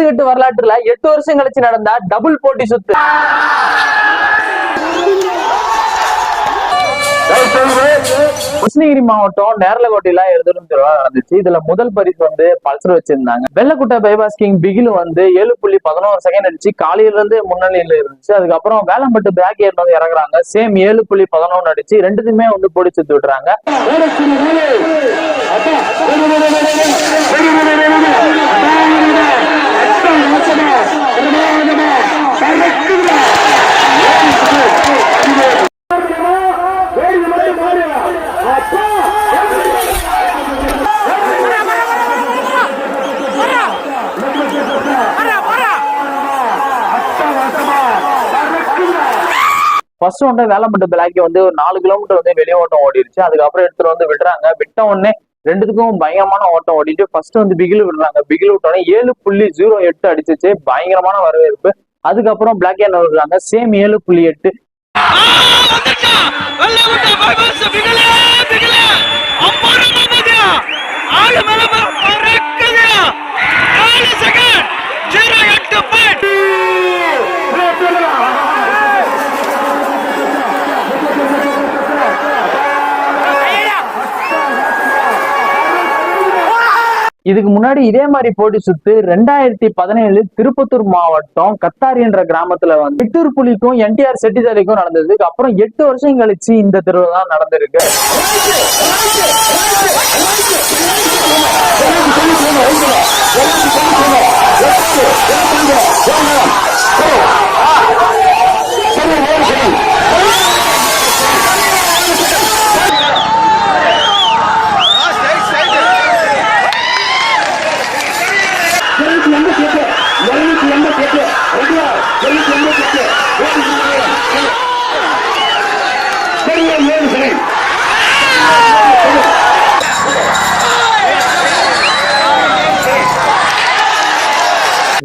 ஜல்லிக்கட்டு வரலாற்றுல எட்டு வருஷம் கழிச்சு நடந்த டபுள் போட்டி சுத்து. கிருஷ்ணகிரி மாவட்டம் நேரலகோட்டையில எழுதணும் திருவிழா நடந்துச்சு. இதுல முதல் பரிசு வந்து பல்சர் வச்சிருந்தாங்க. வெள்ளக்குட்டை பைபாஸ் கிங் பிகில் வந்து ஏழு புள்ளி பதினோரு செகண்ட் அடிச்சு காலையில இருந்து முன்னணியில இருந்துச்சு. அதுக்கப்புறம் வேலம்பட்டு பேக் ஏர் வந்து இறங்குறாங்க. சேம் ஏழு புள்ளி பதினொன்னு அடிச்சு ரெண்டுத்துமே வந்து பொடி சுத்து விடுறாங்க ஃபர்ஸ்ட் வந்து வேலம்பட்டு பிளாக்கி வந்து ஒரு நாலு கிலோமீட்டர் வந்து வெளியே ஓட்டம் ஓடிடுச்சு அதுக்கப்புறம் எடுத்துட்டு வந்து விடுறாங்க. விட்ட உடனே ரெண்டுத்துக்கும் பயங்கரமான ஓட்டம் ஓடிட்டு ஃபர்ஸ்ட் வந்து பிகில் விடுறாங்க. பிகில் விட்டோடனே ஏழு புள்ளி ஜீரோ எட்டு அடிச்சிச்சு. பயங்கரமான வரவேற்பு. அதுக்கப்புறம் பிளாக் என்ன விடுறாங்க? சேம் ஏழு புள்ளி எட்டு. ஆளு மேல இதுக்கு முன்னாடி இதே மாதிரி போட்டி சுத்து ரெண்டாயிரத்தி பதினேழு திருப்பத்தூர் மாவட்டம் கத்தாரி என்ற கிராமத்துல வந்து எட்டூர் புலிக்கும் என்டிஆர் செட்டிதாரிக்கும் நடந்தது அப்புறம் எட்டு வருஷம் கழிச்சு இந்த திருவிழா தான் நடந்திருக்கு.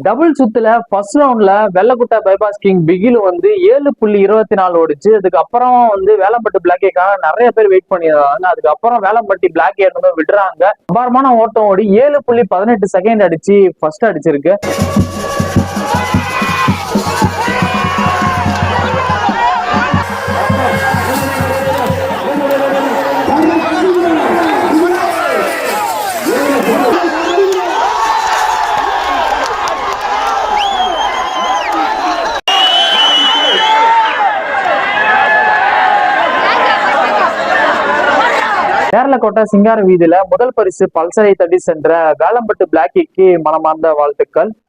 டபுள் சுத்துல ஃபர்ஸ்ட் ரவுண்ட்ல வெள்ளக்குட்டை பைபாஸ் கிங் பிகில் வந்து ஏழு புள்ளி இருபத்தி நாலு ஓடிச்சு. அதுக்கப்புறம் வந்து வேலம்பட்டு பிளாக்கேக்காக நிறைய பேர் வெயிட் பண்ணியிருந்தாங்க. அதுக்கப்புறம் வேலம்பட்டி பிளாக் வந்து விடுறாங்க. அபாரமான ஓட்டம் ஓடி ஏழு புள்ளி பதினெட்டு செகண்ட் அடிச்சு ஃபர்ஸ்ட் அடிச்சிருக்கு. கோட்டை சிங்கார வீதியில முதல் பரிசு பல்சரை தட்டி சென்ற வேலம்பட்டு பிளாக்கிக்கு மனமார்ந்த வாழ்த்துக்கள்.